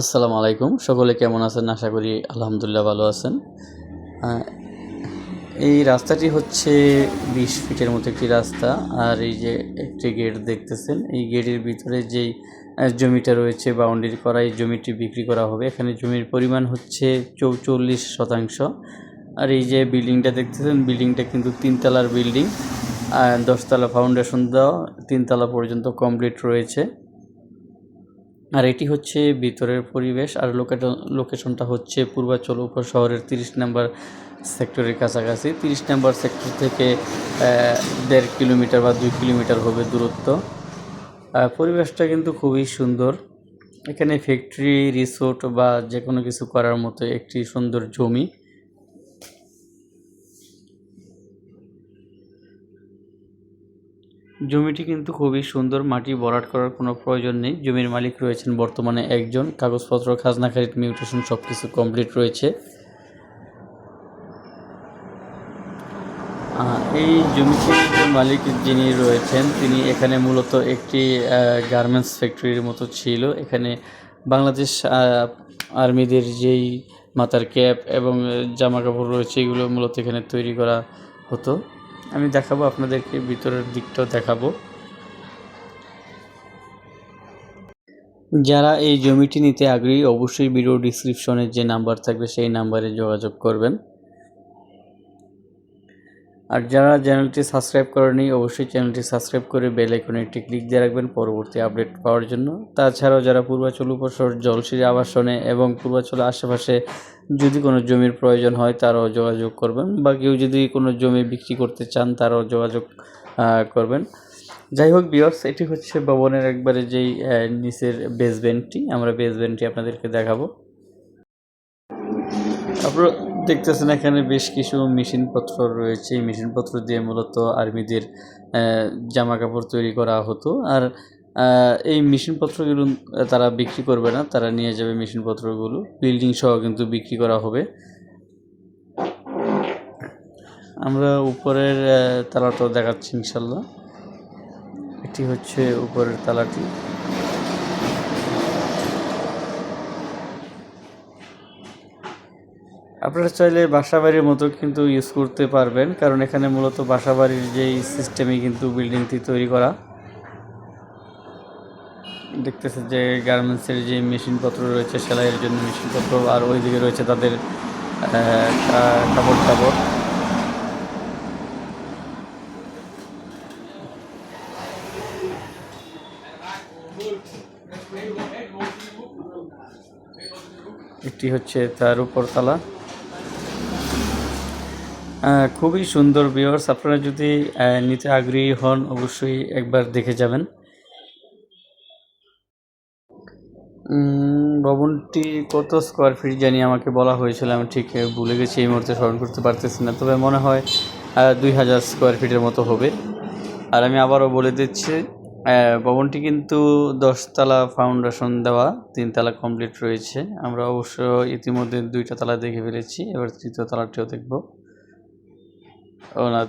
আসসালামু আলাইকুম। সকলে কেমন আছেন? আশা করি আলহামদুলিল্লাহ ভালো আছেন। এই রাস্তাটি হচ্ছে বিশ ফিটের মতো একটি রাস্তা। আর এই যে একটি গেট দেখতেছেন, এই গেটের ভিতরে যেই জমিটা রয়েছে, বাউন্ডারি করা, এই জমিটি বিক্রি করা হবে। এখানে জমির পরিমাণ হচ্ছে চৌচল্লিশ শতাংশ। আর এই যে বিল্ডিংটা দেখতেছেন, বিল্ডিংটা কিন্তু তিনতলার বিল্ডিং। দশতলা ফাউন্ডেশন দেওয়া, তিনতলা পর্যন্ত কমপ্লিট রয়েছে। আর এটি হচ্ছে ভিতরের পরিবেশ, আর লোকেশন লোকেশনটা হচ্ছে পূর্বাচল উপশহরের তিরিশ নম্বর সেক্টরের কাছাকাছি। তিরিশ নম্বর সেক্টর থেকে দেড় কিলোমিটার বা দুই কিলোমিটার হবে দূরত্ব। পরিবেশটা কিন্তু খুবই সুন্দর। এখানে ফ্যাক্টরি রিসোর্ট বা যে কোনো কিছু করার মতো একটি সুন্দর জমি। জমিটি কিন্তু খুবই সুন্দর, মাটি ভরাট করার কোনো প্রয়োজন নেই। জমির মালিক রয়েছেন বর্তমানে একজন। কাগজপত্র, খাজনা খারিজ মিউটেশন সব কিছু কমপ্লিট রয়েছে। এই জমিটির মালিক যিনি রয়েছেন, তিনি এখানে মূলত একটি গার্মেন্টস ফ্যাক্টরির মতো ছিল। এখানে বাংলাদেশ আর্মিদের যেই মাথার ক্যাপ এবং জামা কাপড় রয়েছে, এগুলো মূলত এখানে তৈরি করা হতো। আমি দেখাবো, আপনাদেরকে ভিতরের দিকটাও দেখাবো। যারা এই জমিটি নিতে আগ্রহী, অবশ্যই ভিডিও ডিসক্রিপশনের যে নাম্বার থাকবে, সেই নাম্বারে যোগাযোগ করবেন। আর যারা চ্যানেলটি সাবস্ক্রাইব করেনি, অবশ্যই চ্যানেলটি সাবস্ক্রাইব করে বেল আইকনে একটি ক্লিক দিয়ে রাখবেন পরবর্তী আপডেট পাওয়ার জন্য। তাছাড়াও যারা পূর্বাচল উপসর, জলসিরি আবাসনে এবং পূর্বাচল আশেপাশে যদি কোনো জমির প্রয়োজন হয়, তারাও যোগাযোগ করবেন বা কেউ যদি কোনো জমি বিক্রি করতে চান, তারাও যোগাযোগ করবেন। যাই হোক বিয়ার্স এটি হচ্ছে ভবনের একবারে যেই নিচের বেসমেন্টটি আমরা বেসমেন্টটি আপনাদেরকে দেখাবো। আপনারা দেখতেছেন এখানে বেশ কিছু মেশিনপত্র রয়েছে। মেশিনপত্র দিয়ে মূলত আর্মিদের জামা কাপড় তৈরি করা হতো। আর এই মেশিনপত্রগুলো তারা বিক্রি করবে না, তারা নিয়ে যাবে মেশিনপত্রগুলো। বিল্ডিং সহ কিন্তু বিক্রি করা হবে। আমরা উপরের তালাটাও দেখাচ্ছি ইনশাল্লাহ। এটি হচ্ছে উপরের তালাটি। আপনারা চাইলে বাসাবাড়ির মতো কিন্তু ইউজ করতে পারবেন, কারণ এখানে মূলত বাসাবাড়ির যেই সিস্টেমে কিন্তু বিল্ডিংটি তৈরি করা। দেখতেছে যে গার্মেন্টসের যে মেশিনপত্র রয়েছে, সেলাইয়ের জন্য মেশিনপত্র, আর ওইদিকে রয়েছে তাদের কাপড় টাপড় এটি হচ্ছে তার উপর তালা খুবই সুন্দর ভিউয়ার্স আপনারা যদি নিতে আগ্রহী হন, অবশ্যই একবার দেখে যাবেন। ভবনটি কত স্কোয়ার ফিট জানি আমাকে বলা হয়েছিল, আমি ঠিক ভুলে গেছি, এই মুহূর্তে স্মরণ করতে পারতেছি না। তবে মনে হয় দুই হাজার স্কোয়ার ফিটের মতো হবে। আর আমি আবারও বলে দিচ্ছি ভবনটি কিন্তু দশতলা ফাউন্ডেশন দেওয়া, তিনতলা কমপ্লিট রয়েছে। আমরা অবশ্য ইতিমধ্যে দুইটা তলা দেখে ফেলেছি, এবার তৃতীয় তলাটিও দেখব। ও না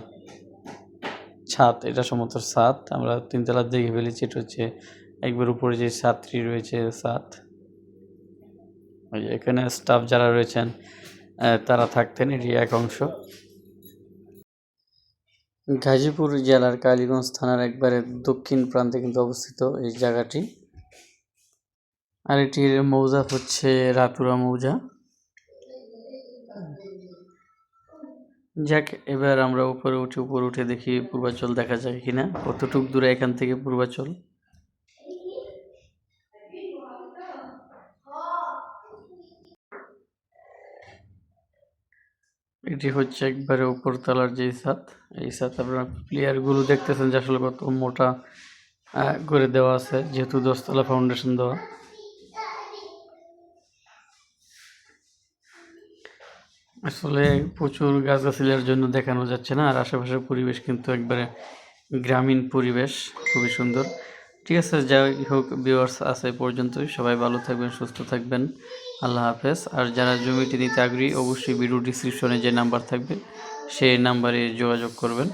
ছাদ, এটা সমস্ত ছাদ। আমরা তিনতলা দেখে ফেলেছি, এটা হচ্ছে একবার উপরে যে ছাদটি রয়েছে, ছাদ। এখানে স্টাফ যারা রয়েছেন তারা থাকতেন, এটি এক অংশ। গাজীপুর জেলার কালীগঞ্জ থানার একবারে দক্ষিণ প্রান্তে কিন্তু অবস্থিত এই জায়গাটি। আর এটির মৌজা হচ্ছে রাতুরা মৌজা। যাক, এবার আমরা উপরে উঠে উপরে উঠে দেখি পূর্বাচল দেখা যায় কিনা। কতটুক দূরে এখান থেকে পূর্বাচল? এটি হচ্ছে একবারে উপরতলার যে ছাদ। এই ছাদ আপনারা প্লেয়ারগুলো দেখতেছেন যে আসলে কত মোটা করে দেওয়া আছে, যেহেতু দশতলা ফাউন্ডেশন দেওয়া। আসলে প্রচুর গাছগাছালির জন্য দেখানো যাচ্ছে না, আর আশেপাশের পরিবেশ কিন্তু একবারে গ্রামীণ পরিবেশ, খুবই সুন্দর। ঠিক আছে, যাই হোক ভিউয়ার্স আছে পর্যন্ত পর্যন্তই। সবাই ভালো থাকবেন, সুস্থ থাকবেন। আল্লাহ হাফেজ। আর যারা জমিটি নিতে আগ্রহী, অবশ্যই ভিডিও ডিসক্রিপশনে যে নাম্বার থাকবে, সেই নাম্বারে যোগাযোগ করবেন।